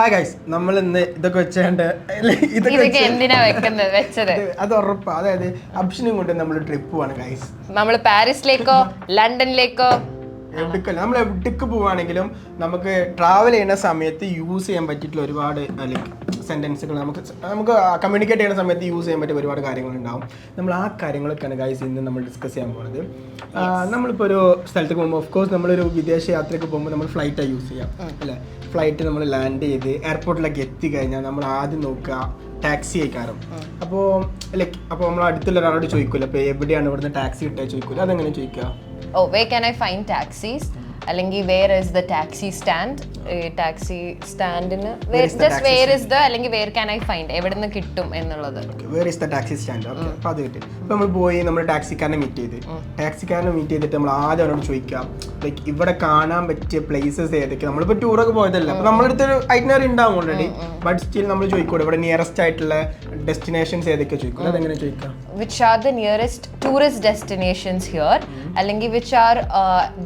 Hi guys നമ്മൾ ഇന്ന് ഇതൊക്കെ വെച്ചേണ്ട. ഇതൊക്കെ എന്തിനാ വെക്കുന്നത്? വെച്ചത്? അത് ഉറപ്പാ. അതായത് അപ്ഷനും കൊണ്ട് നമ്മൾ ട്രിപ്പ് പോവാണ് ഗൈസ് നമ്മൾ പാരീസിലേക്കോ ലണ്ടനിലേക്കോ? എവിടേക്കല്ല നമ്മൾ എവിടേക്ക് പോവാണെങ്കിലും നമുക്ക് ട്രാവൽ ചെയ്യുന്ന സമയത്ത് യൂസ് ചെയ്യാൻ പറ്റിയിട്ടുള്ള ഒരുപാട് ലൈക്ക് സെന്റൻസുകൾ നമുക്ക് നമുക്ക് കമ്മ്യൂണിക്കേറ്റ് ചെയ്യുന്ന സമയത്ത് യൂസ് ചെയ്യാൻ പറ്റിയ ഒരുപാട് കാര്യങ്ങളുണ്ടാവും. നമ്മൾ ആ കാര്യങ്ങളൊക്കെയാണ് ഗൈസ് ഇന്ന് നമ്മൾ ഡിസ്കസ് ചെയ്യാൻ പോകുന്നത് നമ്മളിപ്പോൾ ഒരു സ്ഥലത്തേക്ക് പോകുമ്പോൾ ഓഫ് കോഴ്സ് നമ്മളൊരു വിദേശ യാത്രയ്ക്ക് പോകുമ്പോൾ നമ്മൾ ഫ്ലൈറ്റാണ് യൂസ് ചെയ്യാം. അല്ലേ? ഫ്ലൈറ്റ് നമ്മൾ ലാൻഡ് ചെയ്ത് എയർപോർട്ടിലേക്ക് എത്തി കഴിഞ്ഞാൽ നമ്മൾ ആദ്യം നോക്കുക ടാക്സി അയക്കാറും അപ്പോൾ ലൈക്ക് അപ്പോൾ നമ്മൾ അടുത്തുള്ള ഒരാളോട് ചോദിക്കില്ല അപ്പോൾ എവിടെയാണ് ഇവിടുന്ന് ടാക്സി കിട്ടുക ചോദിക്കില്ല അതെങ്ങനെ ചോദിക്കുക ഓ way can I find taxis അല്ലെങ്കിൽ where is the taxi stand taxi സ്റ്റാൻഡിന് ജസ്റ്റ് വേർ ഇസ് ദ അല്ലെങ്കിൽ വേർ ക്യാൻ ഐ ഫൈൻഡ് എവിടെ നിന്ന് കിട്ടും എന്നുള്ളത്. Where is the taxi stand അപ്പോൾ അത് കിട്ടി. അപ്പോൾ നമ്മൾ പോയി നമ്മൾ ടാക്സിക്കാരനെ മീറ്റ് ചെയ്ത്. ടാക്സിക്കാരനെ മീറ്റ് ചെയ്തിട്ട് നമ്മൾ ആദ്യം അവരോട് ചോദിക്കാം ലൈക്ക് ഇവിടെ കാണാൻ പറ്റിയ പ്ലേസസ് ഏതൊക്കെ നമ്മളിപ്പോൾ ടൂറൊക്കെ പോയതല്ല അപ്പോൾ നമ്മളടുത്ത് ഒരു ഐറ്റിനറി ഉണ്ടാവും ഓൾറെഡി ബട്ട് സ്റ്റിൽ നമ്മൾ ചോദിക്കൂടെ ഇവിടെ നിയറസ്റ്റ് ആയിട്ടുള്ള ഡെസ്റ്റിനേഷൻസ് ഏതൊക്കെ ചോദിക്കും അതെങ്ങനെ ചോദിക്കാം? Which are the nearest tourist destinations here അല്ലെങ്കിൽ which are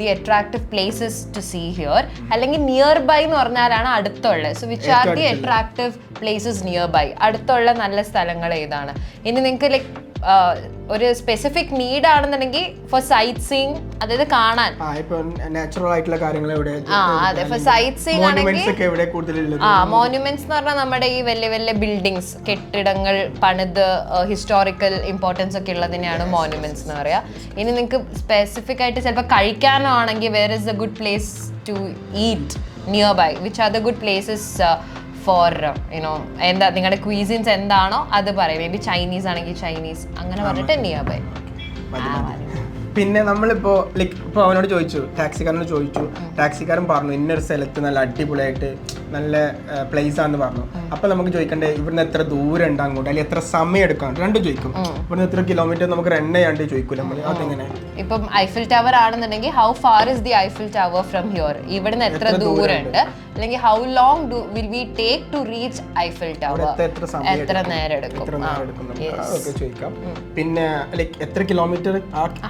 the attractive places to see here അല്ലെങ്കിൽ നിയർ ബൈ എന്ന് പറഞ്ഞാലാണ് അടുത്തുള്ളത്. So which are the attractive places nearby അടുത്തുള്ള നല്ല സ്ഥലങ്ങൾ ഏതാണ്? ഇനി നിങ്ങൾക്ക് ലൈക്ക് ഒരു സ്പെസിഫിക് നീഡ് ആണെന്നുണ്ടെങ്കിൽ ഫോർ സൈറ്റ് സീങ് അതായത് കാണാൻ. നാച്ചുറൽ ആയിട്ടുള്ള കാര്യങ്ങൾ എവിടെ? ആ അതെ. ഫോർ സൈറ്റ് മോണുമെന്റ്സ് ആണെങ്കിൽ ആ മോണ്യുമെന്റ്സ് എന്ന് പറഞ്ഞാൽ നമ്മുടെ ഈ വലിയ വലിയ ബിൽഡിങ്സ് കെട്ടിടങ്ങൾ പണിത് ഹിസ്റ്റോറിക്കൽ ഇമ്പോർട്ടൻസ് ഒക്കെ ഉള്ളതിനെയാണ് മോണ്യുമെന്റ്സ് എന്ന് പറയാ. ഇനി നിങ്ങൾക്ക് സ്പെസിഫിക് ആയിട്ട് ചിലപ്പോൾ കഴിക്കാനോ ആണെങ്കിൽ where is a good place to eat nearby which are the good places for you know എന്താ നിങ്ങളുടെ ക്വീസിൻസ് എന്താണോ അത് പറയും. മേ ബി ചൈനീസ് ആണെങ്കിൽ ചൈനീസ് അങ്ങനെ പറഞ്ഞിട്ട് നിയർ ബൈ. പിന്നെ നമ്മളിപ്പോ ലൈക്ക് ഇപ്പൊ അവനോട് ചോദിച്ചു ടാക്സിക്കാരനോട് ചോദിച്ചു. ടാക്സിക്കാരൻ പറഞ്ഞു ഇന്നൊരു സ്ഥലത്ത് നല്ല അടിപൊളിയായിട്ട് നല്ല പ്ലേസ് ആണെന്ന് പറഞ്ഞു. അപ്പൊ നമുക്ക് ചോദിക്കണ്ടേ ഇവിടുന്ന് എത്ര ദൂരം ഉണ്ട് അങ്ങോട്ട്? അല്ലെങ്കിൽ എത്ര സമയം എടുക്കാം രണ്ടും ചോദിക്കും. ഇവിടുന്ന് എത്ര കിലോമീറ്റർ നമുക്ക് റൺ ചെയ്യാണ്ട് ചോദിക്കൂല നമ്മൾ അതെങ്ങനെ? ഇപ്പം ഐഫിൽ ടവർ ആണെന്നുണ്ടെങ്കിൽ how far is the Eiffel tower from here ഇവിടുന്ന് എത്ര ദൂരമുണ്ട്? അല്ലെങ്കിൽ how long do will we take to reach Eiffel tower എത്ര നേരം എടുക്കും? പിന്നെ എത്ര kilometre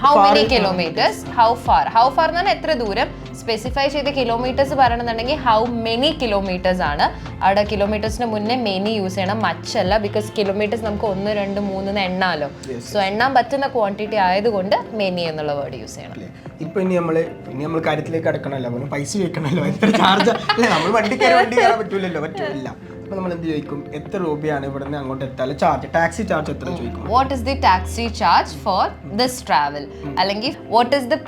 how many kilometres how far how far എന്ന് പറഞ്ഞാൽ എത്ര ദൂരം? സ്പെസിഫൈ ചെയ്ത കിലോമീറ്റേഴ്സ് പറയണമെന്നുണ്ടെങ്കിൽ ഹൗ മെനി കിലോമീറ്റേഴ്സ് ആണ്? അവിടെ കിലോമീറ്റേഴ്സിന് മുന്നേ മെനി യൂസ് ചെയ്യണം. മച്ചല്ല ബിക്കോസ് കിലോമീറ്റേഴ്സ് നമുക്ക് ഒന്ന് രണ്ട് മൂന്ന് എണ്ണാലോ. സോ എണ്ണാൻ പറ്റുന്ന ക്വാണ്ടിറ്റി ആയതുകൊണ്ട് മെനി എന്നുള്ള വേർഡ് യൂസ് ചെയ്യണം. ഇപ്പൊ ഇനി നമ്മൾ ഇനി നമ്മൾ കാര്യത്തിലേക്ക് അടക്കണല്ലോ അവന് പൈസ ചോദിക്കണല്ലോ എത്ര ചാർജ് അല്ല നമ്മൾ വണ്ടി കയറി വണ്ടി കയറാൻ പറ്റൂലല്ലോ. പറ്റൂല അപ്പൊ നമ്മൾ എന്ത് ചോദിക്കും? എത്ര രൂപയാണ് ഇവിടുന്ന് അങ്ങോട്ട് എത്താൽ ചാർജ് ടാക്സി ചാർജ് എത്ര ചോദിക്കും? What is the taxi charge for this travel അല്ലെങ്കിൽ what is the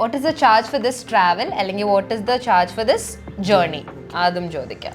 what is the charge for this travel അല്ലെങ്കിൽ what is the charge for this journey അതും ചോദിക്കാം.